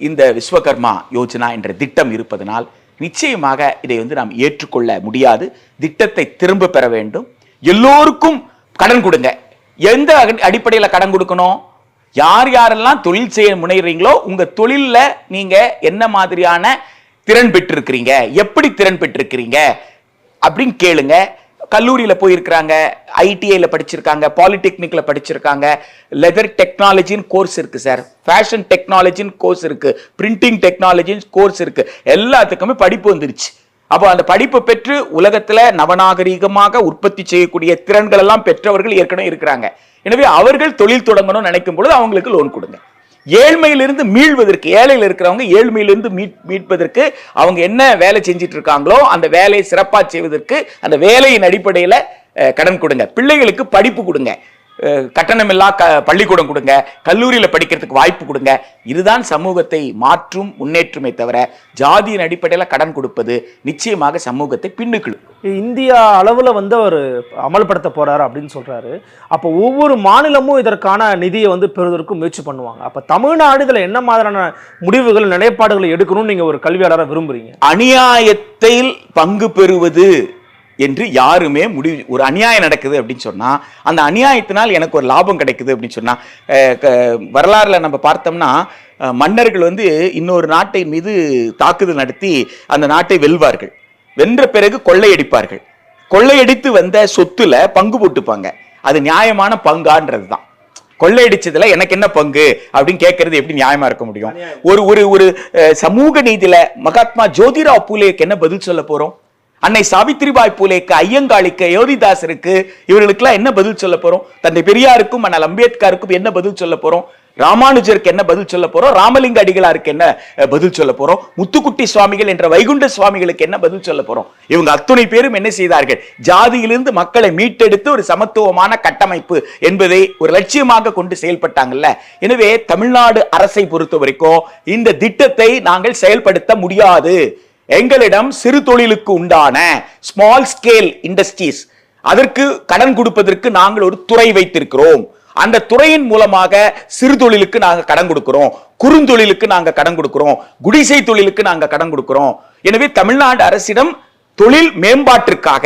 இந்த விஸ்வகர்மா யோஜனா என்ற திட்டம் இருப்பதனால் நிச்சயமாக இதை வந்து நாம் ஏற்றுக்கொள்ள முடியாது. திட்டத்தை திரும்ப பெற வேண்டும். எல்லோருக்கும் கடன் கொடுங்க. எந்த அடி- கடன் கொடுக்கணும்? யார் யாரெல்லாம் தொழில் செய்ய முனைகிறீங்களோ உங்க தொழிலில் நீங்க என்ன மாதிரியான திறன் பெற்றிருக்கிறீங்க? எப்படி திறன் பெற்றிருக்கிறீங்க? அப்படின்னு கேளுங்க. கல்லூரியில் போயிருக்கிறாங்க ஐடிஐயில் படிச்சிருக்காங்க பாலிடெக்னிக்ல படிச்சிருக்காங்க. லெதர் டெக்னாலஜின்னு கோர்ஸ் இருக்குது சார் ஃபேஷன் டெக்னாலஜின்னு கோர்ஸ் இருக்குது பிரிண்டிங் டெக்னாலஜின்னு கோர்ஸ் இருக்குது எல்லாத்துக்குமே படிப்பு வந்துருச்சு. அப்போ அந்த படிப்பு பெற்று உலகத்தில் நவநாகரீகமாக உற்பத்தி செய்யக்கூடிய திறன்கள் எல்லாம் பெற்றவர்கள் ஏற்கனவே இருக்கிறாங்க. எனவே அவர்கள் தொழில் தொடங்கணும்னு நினைக்கும் பொழுது அவங்களுக்கு லோன் கொடுங்க. ஏழ்மையிலிருந்து மீள்வதற்கு ஏழையில் இருக்கிறவங்க ஏழ்மையிலிருந்து மீட் மீட்பதற்கு அவங்க என்ன வேலை செஞ்சிட்டு இருக்காங்களோ அந்த வேலையை சிறப்பாக செய்வதற்கு அந்த வேலையின் அடிப்படையில் கடன் கொடுங்க. பிள்ளைகளுக்கு படிப்பு கொடுங்க. கட்டணமில்லா க பள்ளிக்கூடம் கொடுங்க கல்லூரியில் படிக்கிறதுக்கு வாய்ப்பு கொடுங்க. இதுதான் சமூகத்தை மாற்றும் முன்னேற்றமே தவிர ஜாதியின் அடிப்படையில் கடன் கொடுப்பது நிச்சயமாக சமூகத்தை பின்னுக்கு. இந்தியா அளவுல வந்து அவர் அமல்படுத்த போறாரு அப்படின்னு சொல்றாரு. அப்போ ஒவ்வொரு மாநிலமும் இதற்கான நிதியை வந்து பெறுவதற்கு முயற்சி பண்ணுவாங்க. அப்ப தமிழ்நாடு இதுல என்ன மாதிரியான முடிவுகள் நிலைப்பாடுகளை எடுக்கணும்னு நீங்க ஒரு கல்வியாளரா விரும்புறீங்க? அநியாயத்தில் பங்கு பெறுவது என்று யாருமே முடிவு ஒரு அநியாயம் நடக்குது அப்படின்னு சொன்னா அந்த அநியாயத்தினால் எனக்கு ஒரு லாபம் கிடைக்குது அப்படின்னு சொன்னா அஹ், க- வரலாறுல நம்ம பார்த்தோம்னா மன்னர்கள் வந்து இன்னொரு நாட்டின் மீது தாக்குதல் நடத்தி அந்த நாட்டை வெல்வார்கள். வென்ற பிறகு கொள்ளையடிப்பார்கள். கொள்ளையடித்து வந்த சொத்துல பங்கு போட்டுப்பாங்க. அது நியாயமான பங்கான்றது தான் கொள்ளையடிச்சதுல எனக்கு என்ன பங்கு அப்படின்னு கேட்கறது எப்படி நியாயமா இருக்க முடியும்? ஒரு ஒரு ஒரு சமூக நீதியில மகாத்மா ஜோதிராவ் பூலேக்கு என்ன பதில் சொல்ல போறோம்? அன்னை சாவித்திரிபாய் பூலேக்கு ஐயங்காளிக்கு யோதிதாசருக்கு இவர்களுக்கெல்லாம் என்ன பதில் சொல்ல போறோம்? தந்தை பெரியாருக்கும் அண்ணல் அம்பேத்கருக்கும் என்ன பதில் சொல்ல போறோம்? ராமானுஜருக்கு என்ன பதில் சொல்ல போறோம்? ராமலிங்க அடிகளாருக்கு என்ன பதில் சொல்ல போறோம்? முத்துக்குட்டி சுவாமிகள் என்ற வைகுண்ட சுவாமிகளுக்கு என்ன பதில் சொல்ல போறோம்? இவங்க அத்துணை பேரும் என்ன செய்தார்கள்? ஜாதியிலிருந்து மக்களை மீட்டெடுத்து ஒரு சமத்துவமான கட்டமைப்பு என்பதை ஒரு லட்சியமாக கொண்டு செயல்பட்டாங்கல்ல. எனவே தமிழ்நாடு அரசை பொறுத்த வரைக்கும் இந்த திட்டத்தை நாங்கள் செயல்படுத்த முடியாது. எங்களிடம் சிறு தொழிலுக்கு உண்டான ஸ்மால் ஸ்கேல் இண்டஸ்ட்ரீஸ் அதற்கு கடன் கொடுப்பதற்கு நாங்கள் ஒரு துறை வைத்திருக்கிறோம். அந்த துறையின் மூலமாக சிறு தொழிலுக்கு நாங்கள் கடன் கொடுக்கிறோம். குறுந்தொழிலுக்கு நாங்கள் கடன் கொடுக்கிறோம். குடிசை தொழிலுக்கு நாங்கள் கடன் கொடுக்கிறோம். எனவே தமிழ்நாடு அரசிடம் தொழில் மேம்பாட்டிற்காக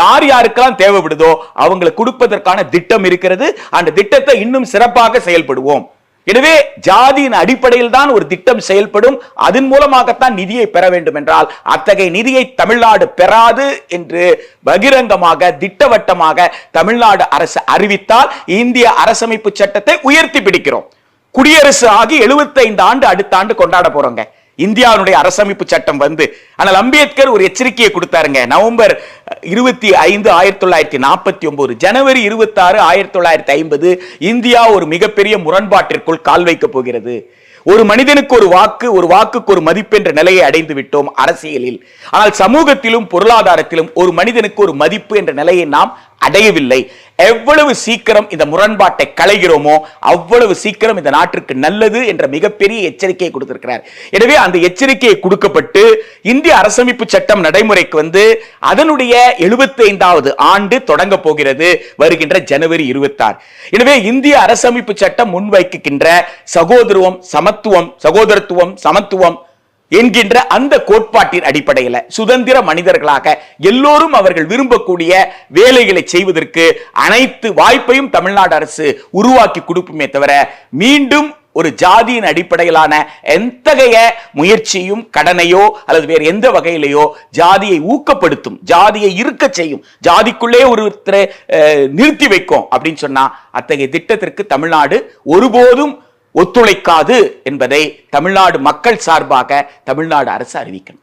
யார் யாருக்கெல்லாம் தேவைப்படுதோ அவங்களை கொடுப்பதற்கான திட்டம் இருக்கிறது. அந்த திட்டத்தை இன்னும் சிறப்பாக செயல்படுவோம். எனவே ஜாதியின் அடிப்படையில் தான் ஒரு திட்டம் செயல்படும். அதன் மூலமாகத்தான் நிதியை பெற வேண்டும் என்றால் அத்தகைய நிதியை தமிழ்நாடு பெறாது என்று பகிரங்கமாக திட்டவட்டமாக தமிழ்நாடு அரசு அறிவித்தால் இந்திய அரசமைப்பு சட்டத்தை உயர்த்தி பிடிக்கிறோம். குடியரசு ஆகி 75 ஆண்டு அடுத்த ஆண்டு கொண்டாட போறோங்க. இந்தியாவுடைய அரசமைப்பு சட்டம் வந்து ஆனால் அம்பேத்கர் ஒரு எச்சரிக்கையை கொடுத்தாருங்க. நவம்பர் இருபத்தி ஐந்து ஆயிரத்தி தொள்ளாயிரத்தி நாற்பத்தி ஒன்பது ஜனவரி இருபத்தி ஆறு ஆயிரத்தி தொள்ளாயிரத்தி ஐம்பது இந்தியா ஒரு மிகப்பெரிய முரண்பாட்டிற்குள் கால் வைக்கப் போகிறது. ஒரு மனிதனுக்கு ஒரு வாக்கு ஒரு வாக்குக்கு ஒரு மதிப்பு என்ற நிலையை அடைந்து விட்டோம் அரசியலில். ஆனால் சமூகத்திலும் பொருளாதாரத்திலும் ஒரு மனிதனுக்கு ஒரு மதிப்பு என்ற நிலையை நாம் அடையவில்லை. எவ்வளவு சீக்கிரம் இந்த முரண்பாட்டை களைகிறோமோ அவ்வளவு சீக்கிரம் இந்த நாட்டிற்கு நல்லது என்ற மிகப்பெரிய எச்சரிக்கையை கொடுத்திருக்கிறார். எனவே அந்த எச்சரிக்கையை கொடுக்கப்பட்டு இந்திய அரசமைப்பு சட்டம் நடைமுறைக்கு வந்து அதனுடைய 75வது ஆண்டு தொடங்க போகிறது வருகின்ற ஜனவரி 26 எனவே இந்திய அரசமைப்பு சட்டம் முன்வைக்கின்ற சகோதரத்துவம் சமத்துவம் சகோதரத்துவம் சமத்துவம் என்கின்ற அந்த கோட்பாட்டின் அடிப்படையில் சுதந்திர மனிதர்களாக எல்லோரும் அவர்கள் விரும்பக்கூடிய வேலைகளை செய்வதற்கு அனைத்து வாய்ப்பையும் தமிழ்நாடு அரசு உருவாக்கி கொடுக்குமே தவிர மீண்டும் ஒரு ஜாதியின் அடிப்படையிலான எத்தகைய முயற்சியும் கடனையோ அல்லது வேறு எந்த வகையிலேயோ ஜாதியை ஊக்கப்படுத்தும் ஜாதியை இருக்க செய்யும் ஜாதிக்குள்ளே ஒருத்தரை நிறுத்தி வைக்கும் அப்படின்னு சொன்னா அத்தகைய திட்டத்திற்கு தமிழ்நாடு ஒருபோதும் ஒத்துழைக்காது என்பதை தமிழ்நாடு மக்கள் சார்பாக தமிழ்நாடு அரசு அறிவிக்கணும்.